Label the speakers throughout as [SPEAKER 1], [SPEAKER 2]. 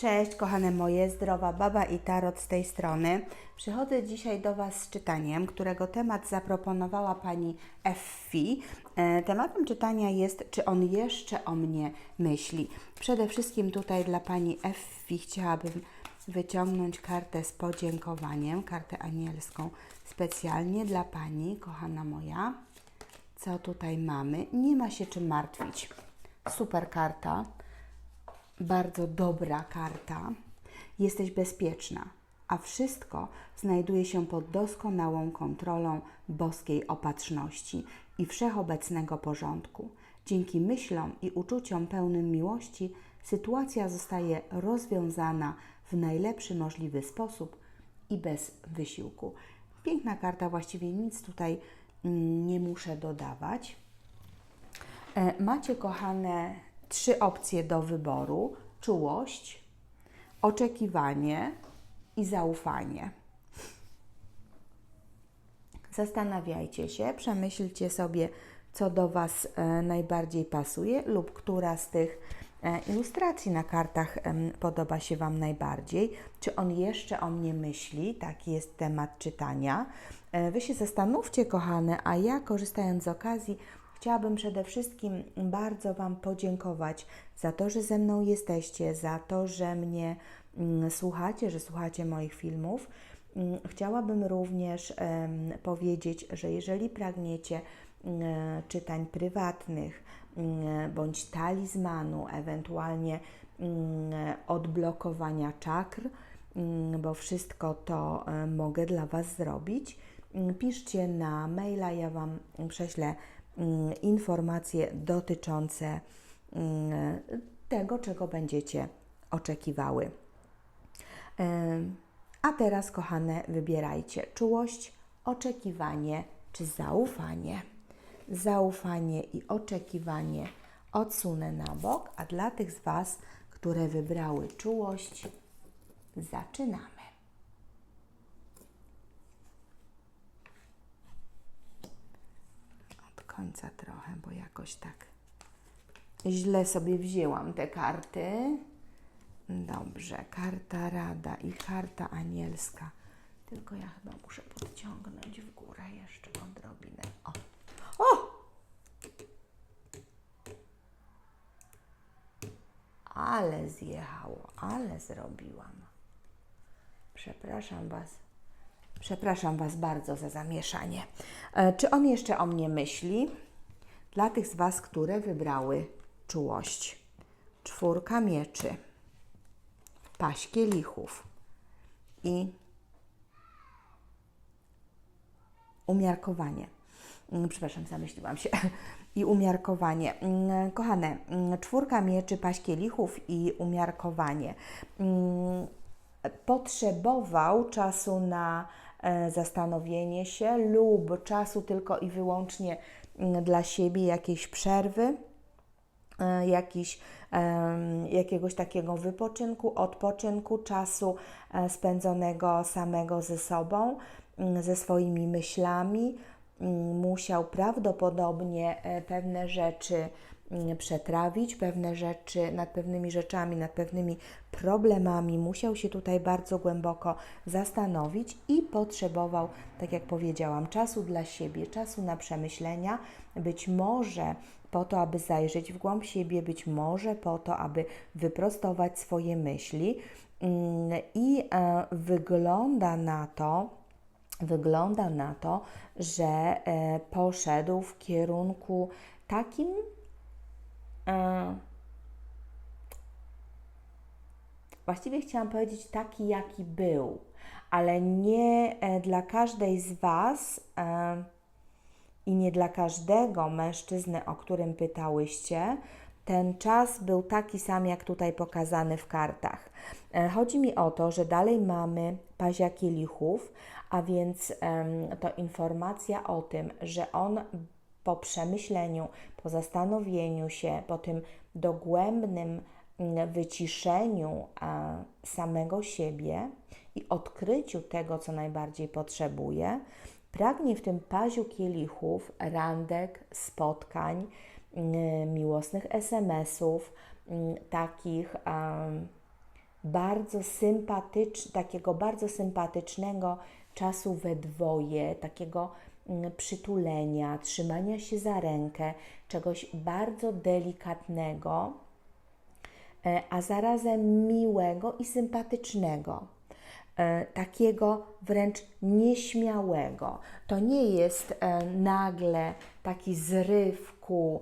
[SPEAKER 1] Cześć, kochane moje, zdrowa baba i tarot z tej strony. Przychodzę dzisiaj do Was z czytaniem, którego temat zaproponowała pani Effi. E, Tematem czytania jest, czy on jeszcze o mnie myśli. Przede wszystkim tutaj dla pani Effi chciałabym wyciągnąć kartę z podziękowaniem, kartę anielską specjalnie dla pani, kochana moja. Co tutaj mamy? Nie ma się czym martwić. Super karta bardzo dobra karta. Jesteś bezpieczna, a wszystko znajduje się pod doskonałą kontrolą boskiej opatrzności i wszechobecnego porządku. Dzięki myślom i uczuciom pełnym miłości sytuacja zostaje rozwiązana w najlepszy możliwy sposób i bez wysiłku. Piękna karta, właściwie nic tutaj mm, nie muszę dodawać. E, Macie, kochane, trzy opcje do wyboru: czułość, oczekiwanie i zaufanie. Zastanawiajcie się, przemyślcie sobie, co do Was e, najbardziej pasuje lub która z tych e, ilustracji na kartach podoba się Wam najbardziej. Czy on jeszcze o mnie myśli? Taki jest temat czytania. E, Wy się zastanówcie, kochane, a ja korzystając z okazji, Chciałabym przede wszystkim bardzo Wam podziękować za to, że ze mną jesteście, za to, że mnie mm, słuchacie, że słuchacie moich filmów. Mm, Chciałabym również powiedzieć, że jeżeli pragniecie mm, czytań prywatnych bądź talizmanu, ewentualnie odblokowania czakr, bo wszystko to e, mogę dla Was zrobić, piszcie na maila, ja Wam prześlę informacje dotyczące mm, tego, czego będziecie oczekiwały. A teraz, kochane, wybierajcie czułość, oczekiwanie czy zaufanie. Zaufanie i oczekiwanie odsunę na bok, a dla tych z Was, które wybrały czułość, zaczynamy. Od końca trochę, bo jakoś tak źle sobie wzięłam te karty. Dobrze, karta rada i karta anielska. Tylko ja chyba muszę podciągnąć w górę jeszcze odrobinę. O! O! Ale zjechało, ale zrobiłam. Przepraszam Was. Przepraszam Was bardzo za zamieszanie. E, czy on jeszcze o mnie myśli? Dla tych z Was, które wybrały czułość. Czwórka mieczy, paść kielichów i umiarkowanie. Mm, Przepraszam, zamyśliłam się. I umiarkowanie. Mm, Kochane, mm, czwórka mieczy, paść kielichów i umiarkowanie. Potrzebował czasu na zastanowienie się lub czasu tylko i wyłącznie mm, dla siebie, jakiejś przerwy e, jakiś, jakiegoś takiego wypoczynku, odpoczynku, czasu e, spędzonego samego ze sobą, mm, ze swoimi myślami. Mm, Musiał prawdopodobnie e, pewne rzeczy przetrawić, pewne rzeczy, nad pewnymi rzeczami, nad pewnymi problemami musiał się tutaj bardzo głęboko zastanowić i potrzebował, tak jak powiedziałam, czasu dla siebie, czasu na przemyślenia, być może po to, aby zajrzeć w głąb siebie, być może po to, aby wyprostować swoje myśli. Mm, I e, wygląda na to, wygląda na to, że e, poszedł w kierunku takim, właściwie chciałam powiedzieć taki, jaki był, ale nie e, dla każdej z Was e, i nie dla każdego mężczyzny, o którym pytałyście, ten czas był taki sam, jak tutaj pokazany w kartach. E, Chodzi mi o to, że dalej mamy pazia kielichów, a więc to informacja o tym, że on po przemyśleniu, po zastanowieniu się, po tym dogłębnym mm, wyciszeniu samego siebie i odkryciu tego, co najbardziej potrzebuje, pragnie w tym paziu kielichów, randek, spotkań, mm, miłosnych SMS-ów, mm, takich bardzo sympatycz, takiego bardzo sympatycznego czasu we dwoje, takiego przytulenia, trzymania się za rękę, czegoś bardzo delikatnego, e, a zarazem miłego i sympatycznego. E, Takiego wręcz nieśmiałego. To nie jest e, nagle taki zryw ku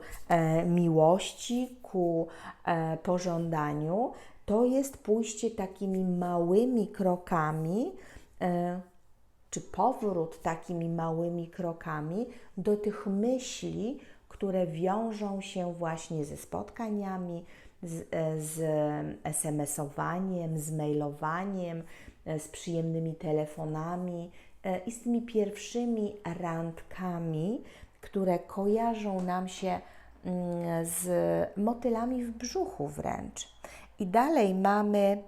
[SPEAKER 1] miłości, ku pożądaniu. To jest pójście takimi małymi krokami, czy powrót takimi małymi krokami do tych myśli, które wiążą się właśnie ze spotkaniami, z, e, z SMS-owaniem, z mailowaniem, e, z przyjemnymi telefonami e, i z tymi pierwszymi randkami, które kojarzą nam się mm, z motylami w brzuchu wręcz. I dalej mamy,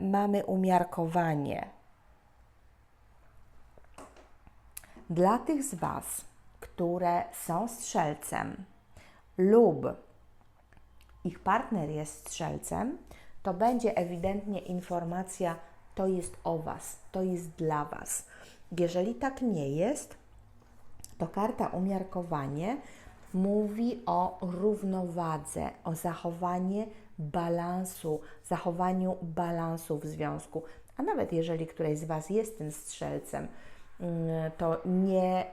[SPEAKER 1] mamy umiarkowanie. Dla tych z Was, które są strzelcem lub ich partner jest strzelcem, to będzie ewidentnie informacja: to jest o Was, to jest dla Was. Jeżeli tak nie jest, to karta umiarkowanie mówi o równowadze, o zachowanie balansu, zachowaniu balansu w związku. A nawet jeżeli któreś z Was jest tym strzelcem, to nie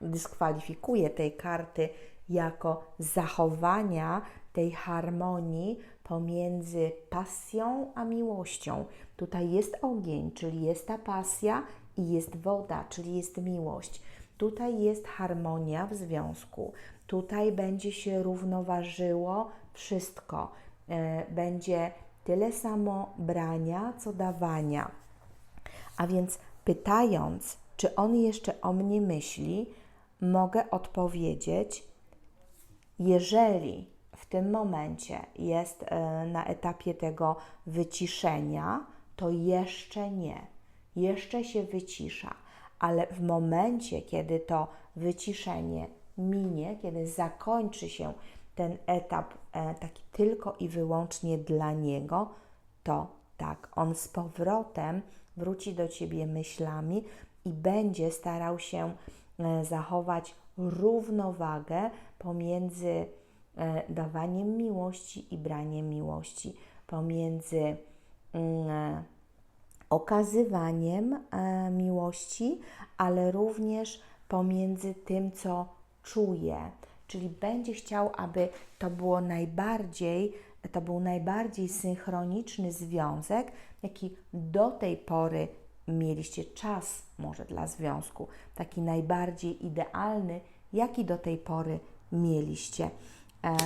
[SPEAKER 1] dyskwalifikuje tej karty jako zachowania tej harmonii pomiędzy pasją a miłością. Tutaj jest ogień, czyli jest ta pasja i jest woda, czyli jest miłość. Tutaj jest harmonia w związku. Tutaj będzie się równoważyło wszystko. E, Będzie tyle samo brania, co dawania. A więc pytając, czy on jeszcze o mnie myśli, mogę odpowiedzieć, jeżeli w tym momencie jest e, na etapie tego wyciszenia, to jeszcze nie. Jeszcze się wycisza, ale w momencie, kiedy to wyciszenie minie, kiedy zakończy się ten etap e, taki tylko i wyłącznie dla niego, to tak, on z powrotem wróci do ciebie myślami i będzie starał się e, zachować równowagę pomiędzy e, dawaniem miłości i braniem miłości, pomiędzy mm, okazywaniem e, miłości, ale również pomiędzy tym, co czuje. Czyli będzie chciał, aby to było najbardziej, to był najbardziej synchroniczny związek, jaki do tej pory mieliście czas może dla związku, taki najbardziej idealny, jaki do tej pory mieliście. E,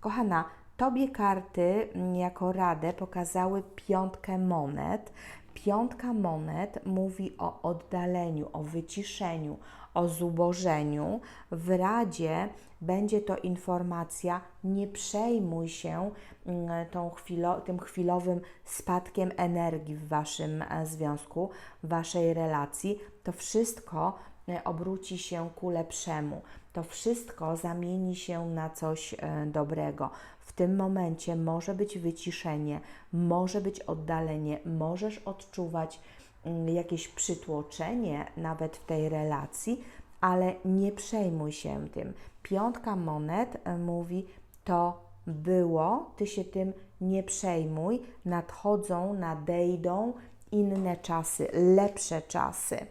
[SPEAKER 1] kochana, Tobie karty mm, jako radę pokazały piątkę monet. Piątka monet mówi o oddaleniu, o wyciszeniu, o zubożeniu. W radzie będzie to informacja: nie przejmuj się mm, tą chwilo, tym chwilowym spadkiem energii w Waszym e, związku, w Waszej relacji. To wszystko e, obróci się ku lepszemu. To wszystko zamieni się na coś e, dobrego. W tym momencie może być wyciszenie, może być oddalenie, możesz odczuwać mm, jakieś przytłoczenie nawet w tej relacji, ale nie przejmuj się tym. Piątka monet e, mówi: To było, ty się tym nie przejmuj, nadchodzą, nadejdą inne czasy, lepsze czasy.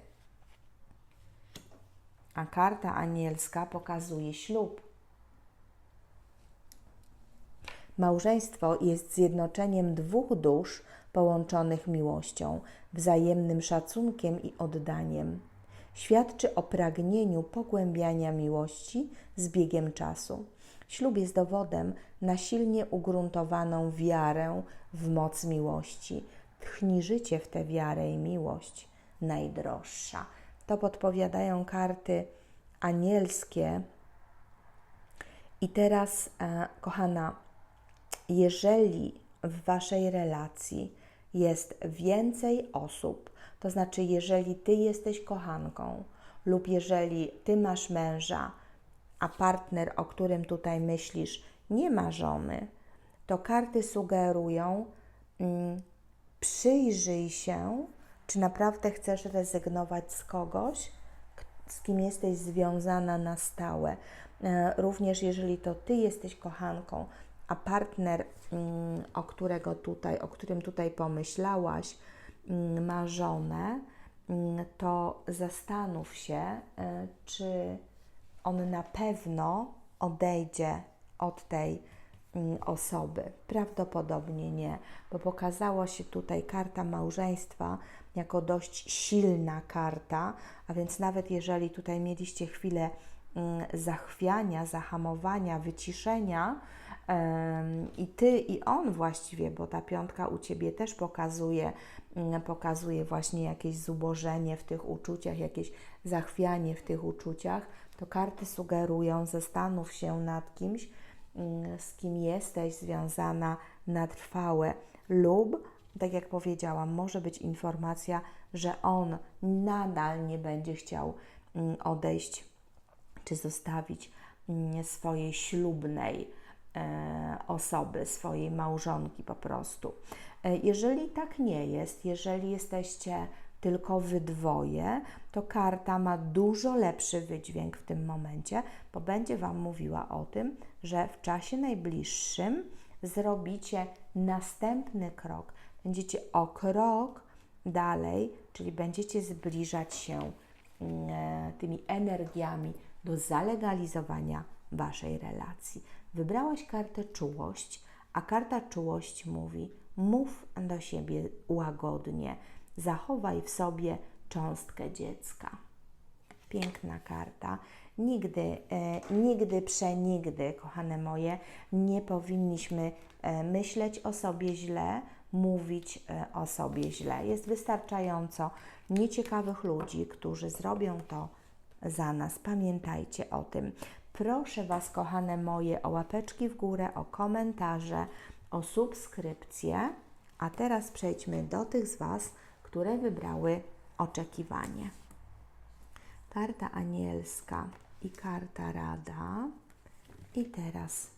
[SPEAKER 1] A karta anielska pokazuje ślub. Małżeństwo jest zjednoczeniem dwóch dusz połączonych miłością, wzajemnym szacunkiem i oddaniem. Świadczy o pragnieniu pogłębiania miłości z biegiem czasu. Ślub jest dowodem na silnie ugruntowaną wiarę w moc miłości. Tchnij życie w tę wiarę i miłość, najdroższa. To podpowiadają karty anielskie. I teraz, e, kochana, jeżeli w waszej relacji jest więcej osób, to znaczy, jeżeli ty jesteś kochanką, lub jeżeli ty masz męża, a partner, o którym tutaj myślisz, nie ma żony, to karty sugerują, mm, przyjrzyj się, czy naprawdę chcesz rezygnować z kogoś, z kim jesteś związana na stałe. E, również jeżeli to ty jesteś kochanką, a partner, mm, o którego tutaj, o którym tutaj pomyślałaś, mm, ma żonę, to zastanów się, e, czy on na pewno odejdzie od tej Mm, osoby? Prawdopodobnie nie, bo pokazała się tutaj karta małżeństwa jako dość silna karta, a więc nawet jeżeli tutaj mieliście chwilę mm, zachwiania, zahamowania, wyciszenia, i ty, i on właściwie, bo ta piątka u ciebie też pokazuje, mm, pokazuje właśnie jakieś zubożenie w tych uczuciach, jakieś zachwianie w tych uczuciach, to karty sugerują, zastanów się nad kimś, Mm, z kim jesteś związana na trwałe, lub, tak jak powiedziałam, może być informacja, że on nadal nie będzie chciał mm, odejść czy zostawić mm, swojej ślubnej e, osoby, swojej małżonki po prostu. E, jeżeli tak nie jest, jeżeli jesteście tylko wy dwoje, to karta ma dużo lepszy wydźwięk w tym momencie, bo będzie Wam mówiła o tym, że w czasie najbliższym zrobicie następny krok. Będziecie o krok dalej, czyli będziecie zbliżać się mm, e, tymi energiami do zalegalizowania Waszej relacji. Wybrałaś kartę czułość, a karta czułość mówi: mów do siebie łagodnie, zachowaj w sobie cząstkę dziecka. Piękna karta. Nigdy, e, nigdy, przenigdy, kochane moje, nie powinniśmy e, myśleć o sobie źle, mówić e, o sobie źle. Jest wystarczająco nieciekawych ludzi, którzy zrobią to za nas. Pamiętajcie o tym. Proszę Was, kochane moje, o łapeczki w górę, o komentarze, o subskrypcję. A teraz przejdźmy do tych z Was, które wybrały oczekiwanie. Karta anielska i karta rada. I teraz,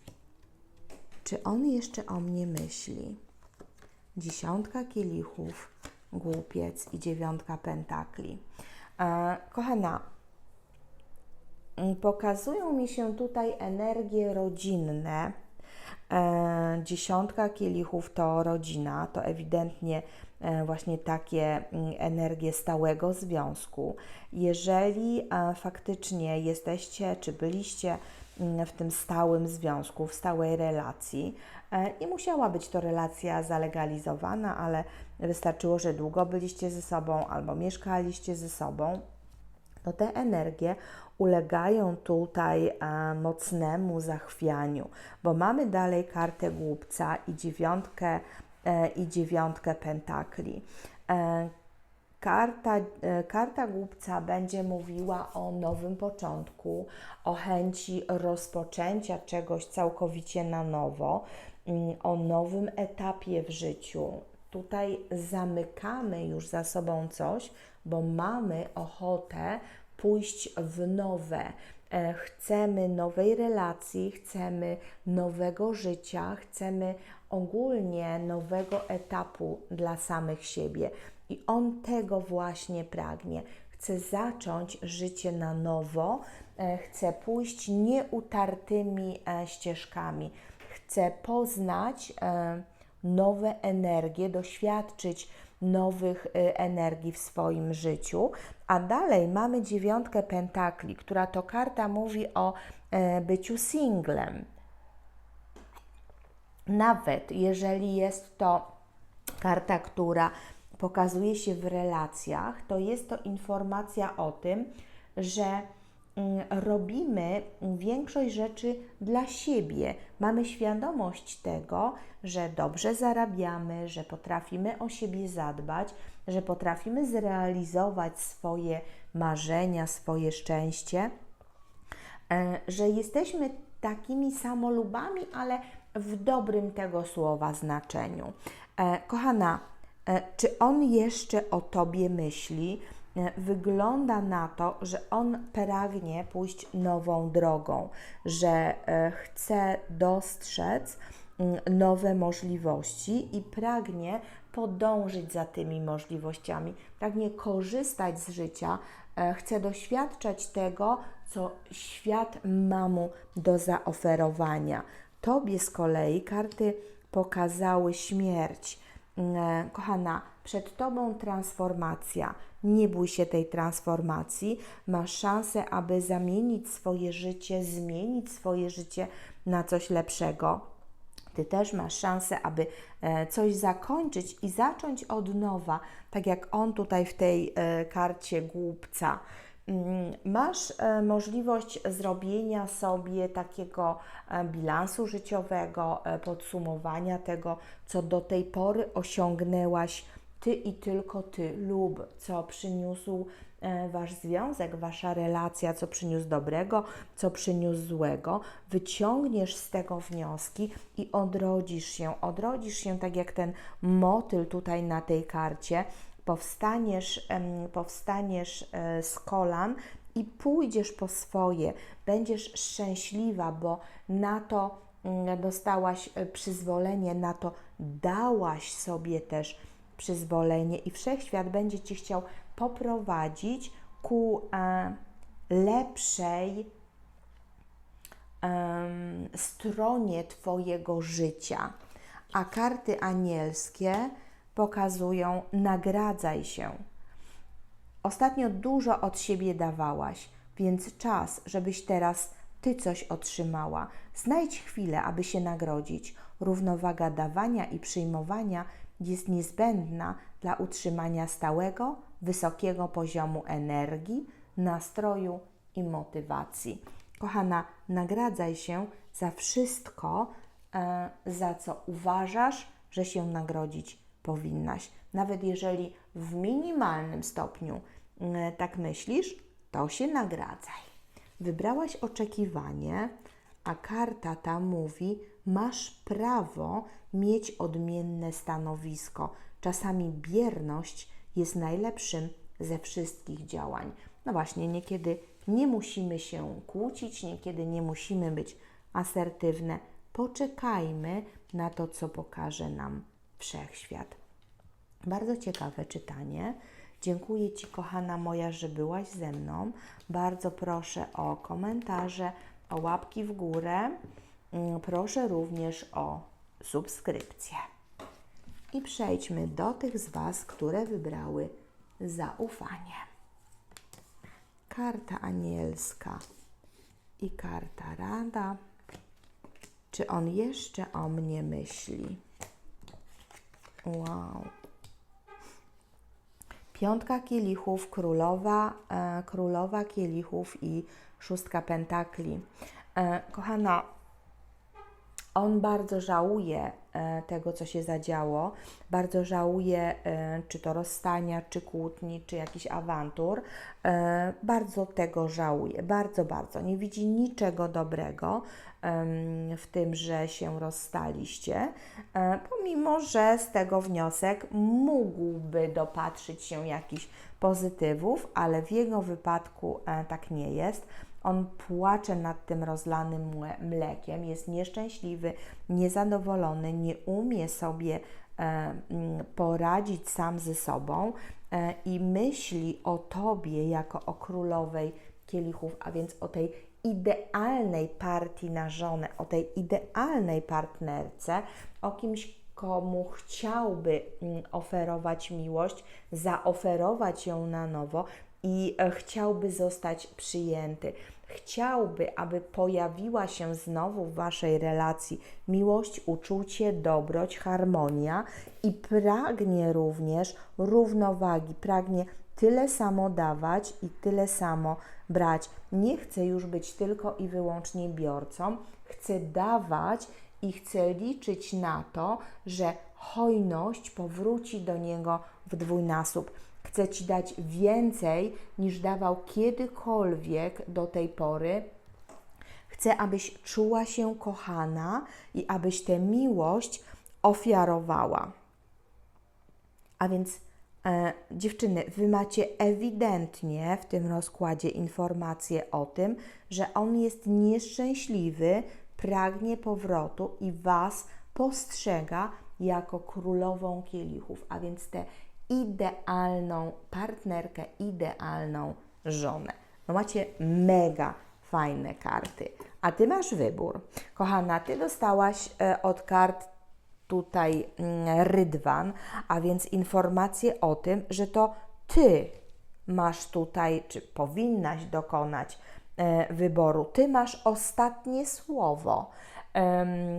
[SPEAKER 1] czy on jeszcze o mnie myśli? Dziesiątka kielichów, głupiec i dziewiątka pentakli. E, kochana, pokazują mi się tutaj energie rodzinne dziesiątka kielichów to rodzina, to ewidentnie e, właśnie takie mm, energie stałego związku. Jeżeli e, faktycznie jesteście, czy byliście mm, w tym stałym związku, w stałej relacji, nie musiała być to relacja zalegalizowana, ale wystarczyło, że długo byliście ze sobą albo mieszkaliście ze sobą, to te energie ulegają tutaj e, mocnemu zachwianiu, bo mamy dalej kartę głupca i dziewiątkę, e, i dziewiątkę pentakli. E, karta, karta głupca będzie mówiła o nowym początku, o chęci rozpoczęcia czegoś całkowicie na nowo, mm, o nowym etapie w życiu. Tutaj zamykamy już za sobą coś, bo mamy ochotę pójść w nowe. E, chcemy nowej relacji, chcemy nowego życia, chcemy ogólnie nowego etapu dla samych siebie. I on tego właśnie pragnie. Chce zacząć życie na nowo, e, chce pójść nieutartymi e, ścieżkami, chce poznać nowe energie, doświadczyć nowych y, energii w swoim życiu. A dalej mamy dziewiątkę pentakli, która to karta mówi o e, byciu singlem. Nawet jeżeli jest to karta, która pokazuje się w relacjach, to jest to informacja o tym, że robimy większość rzeczy dla siebie. Mamy świadomość tego, że dobrze zarabiamy, że potrafimy o siebie zadbać, że potrafimy zrealizować swoje marzenia, swoje szczęście, e, że jesteśmy takimi samolubami, ale w dobrym tego słowa znaczeniu. E, kochana, czy on jeszcze o tobie myśli? Wygląda na to, że on pragnie pójść nową drogą, że e, chce dostrzec mm, nowe możliwości i pragnie podążyć za tymi możliwościami, pragnie korzystać z życia, e, chce doświadczać tego, co świat ma mu do zaoferowania. Tobie z kolei karty pokazały śmierć. Mm, Kochana, przed Tobą transformacja. Nie bój się tej transformacji. Masz szansę, aby zamienić swoje życie, zmienić swoje życie na coś lepszego. Ty też masz szansę, aby e, coś zakończyć i zacząć od nowa, tak jak on tutaj w tej e, karcie głupca. Mm, Masz e, możliwość zrobienia sobie takiego e, bilansu życiowego, e, podsumowania tego, co do tej pory osiągnęłaś ty i tylko ty, lub co przyniósł wasz związek, wasza relacja, co przyniósł dobrego, co przyniósł złego. Wyciągniesz z tego wnioski i odrodzisz się. Odrodzisz się tak jak ten motyl tutaj na tej karcie powstaniesz, powstaniesz e, z kolan i pójdziesz po swoje. Będziesz szczęśliwa, bo na to mm, dostałaś e, przyzwolenie, na to dałaś sobie też przyzwolenie i wszechświat będzie Ci chciał poprowadzić ku e, lepszej stronie Twojego życia. A karty anielskie pokazują: nagradzaj się. Ostatnio dużo od siebie dawałaś, więc czas, żebyś teraz ty coś otrzymała. Znajdź chwilę, aby się nagrodzić. Równowaga dawania i przyjmowania jest niezbędna dla utrzymania stałego, wysokiego poziomu energii, nastroju i motywacji. Kochana, nagradzaj się za wszystko, e, za co uważasz, że się nagrodzić powinnaś. Nawet jeżeli w minimalnym stopniu e, tak myślisz, to się nagradzaj. Wybrałaś oczekiwanie, a karta ta mówi: masz prawo mieć odmienne stanowisko. Czasami bierność jest najlepszym ze wszystkich działań. No właśnie, niekiedy nie musimy się kłócić, niekiedy nie musimy być asertywne. Poczekajmy na to, co pokaże nam wszechświat. Bardzo ciekawe czytanie. Dziękuję Ci, kochana moja, że byłaś ze mną. Bardzo proszę o komentarze, o łapki w górę. Mm, Proszę również o subskrypcję. I przejdźmy do tych z Was, które wybrały zaufanie. Karta anielska i karta rada. Czy on jeszcze o mnie myśli? Wow. Piątka kielichów, królowa, e, królowa kielichów i szóstka pentakli. E, kochana, on bardzo żałuje e, tego, co się zadziało, bardzo żałuje e, czy to rozstania, czy kłótni, czy jakichś awantur. E, Bardzo tego żałuje, bardzo, bardzo. Nie widzi niczego dobrego w tym, że się rozstaliście, pomimo że z tego wniosek mógłby dopatrzyć się jakichś pozytywów, ale w jego wypadku tak nie jest. On płacze nad tym rozlanym mle- mlekiem, jest nieszczęśliwy, niezadowolony, nie umie sobie e, mm, poradzić sam ze sobą e, i myśli o Tobie jako o królowej kielichów, a więc o tej idealnej partii na żonę, o tej idealnej partnerce, o kimś, komu chciałby mm, oferować miłość, zaoferować ją na nowo i e, chciałby zostać przyjęty. Chciałby, aby pojawiła się znowu w Waszej relacji miłość, uczucie, dobroć, harmonia i pragnie również równowagi, pragnie tyle samo dawać i tyle samo brać. Nie chce już być tylko i wyłącznie biorcą, chce dawać i chce liczyć na to, że hojność powróci do niego w dwójnasób. Chce Ci dać więcej niż dawał kiedykolwiek do tej pory. Chcę, abyś czuła się kochana i abyś tę miłość ofiarowała. A więc e, dziewczyny, wy macie ewidentnie w tym rozkładzie informację o tym, że on jest nieszczęśliwy, pragnie powrotu i was postrzega jako królową kielichów, a więc tę idealną partnerkę, idealną żonę. No macie mega fajne karty. A ty masz wybór. Kochana, ty dostałaś e, od kart tutaj mm, rydwan, a więc informacje o tym, że to ty masz tutaj, czy powinnaś dokonać e, wyboru. Ty masz ostatnie słowo.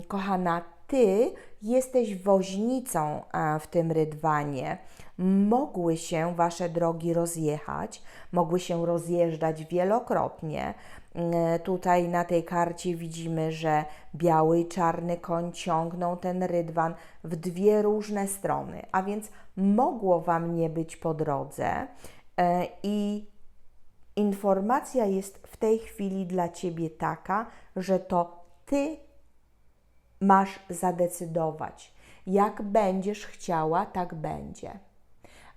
[SPEAKER 1] Kochana, ty jesteś woźnicą w tym rydwanie. Mogły się wasze drogi rozjechać, mogły się rozjeżdżać wielokrotnie. E, Tutaj na tej karcie widzimy, że biały i czarny koń ciągną ten rydwan w dwie różne strony, a więc mogło Wam nie być po drodze e, i informacja jest w tej chwili dla Ciebie taka, że to Ty masz zadecydować. Jak będziesz chciała, tak będzie.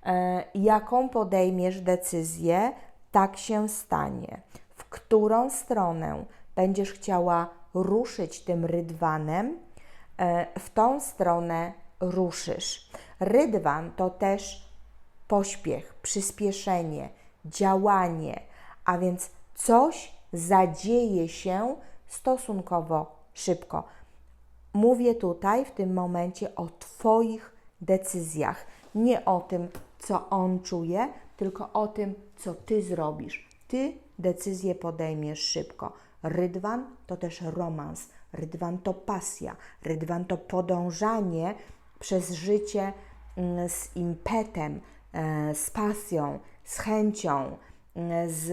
[SPEAKER 1] E, jaką podejmiesz decyzję, tak się stanie. W którą stronę będziesz chciała ruszyć tym rydwanem, e, w tą stronę ruszysz. Rydwan to też pośpiech, przyspieszenie, działanie, a więc coś zadzieje się stosunkowo szybko. Mówię tutaj w tym momencie o Twoich decyzjach, nie o tym, co on czuje, tylko o tym, co Ty zrobisz. Ty decyzję podejmiesz szybko. Rydwan to też romans, rydwan to pasja, rydwan to podążanie przez życie mm, z impetem, e, z pasją, z chęcią, mm, z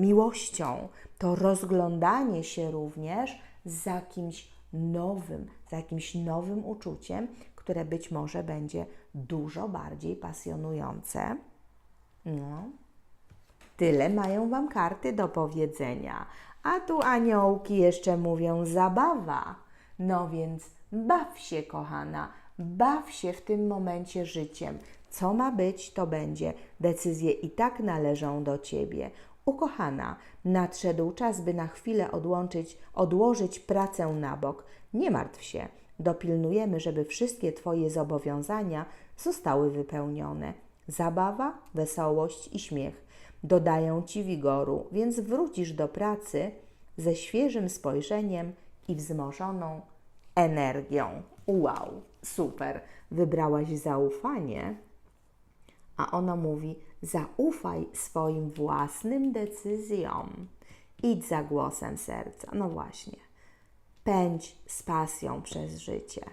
[SPEAKER 1] miłością. To rozglądanie się również za kimś nowym, za jakimś nowym uczuciem, które być może będzie dużo bardziej pasjonujące. No. Tyle mają Wam karty do powiedzenia. A tu aniołki jeszcze mówią zabawa. No więc baw się, kochana, baw się w tym momencie życiem. Co ma być, to będzie. Decyzje i tak należą do Ciebie. Ukochana, nadszedł czas, by na chwilę odłączyć, odłożyć pracę na bok. Nie martw się. Dopilnujemy, żeby wszystkie Twoje zobowiązania zostały wypełnione. Zabawa, wesołość i śmiech dodają Ci wigoru, więc wrócisz do pracy ze świeżym spojrzeniem i wzmożoną energią. Wow, super! Wybrałaś zaufanie, a ono mówi: zaufaj swoim własnym decyzjom. Idź za głosem serca. No właśnie. Pędź z pasją przez życie.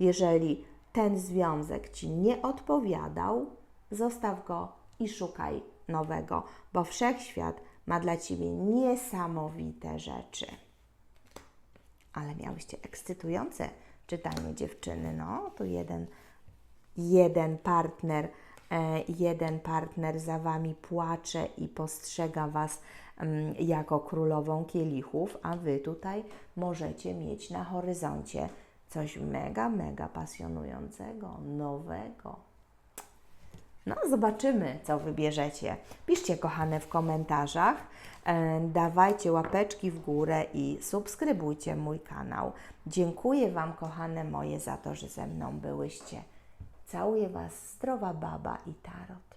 [SPEAKER 1] Jeżeli ten związek ci nie odpowiadał, zostaw go i szukaj nowego, bo wszechświat ma dla ciebie niesamowite rzeczy. Ale miałyście ekscytujące czytanie dziewczyny. No, tu jeden, jeden partner, jeden partner za wami płacze i postrzega was mm, jako królową kielichów, a wy tutaj możecie mieć na horyzoncie coś mega, mega pasjonującego, nowego. No, zobaczymy, co wybierzecie. Piszcie, kochane, w komentarzach. E, dawajcie łapeczki w górę i subskrybujcie mój kanał. Dziękuję Wam, kochane moje, za to, że ze mną byłyście. Całuję Was, zdrowa baba i tarot.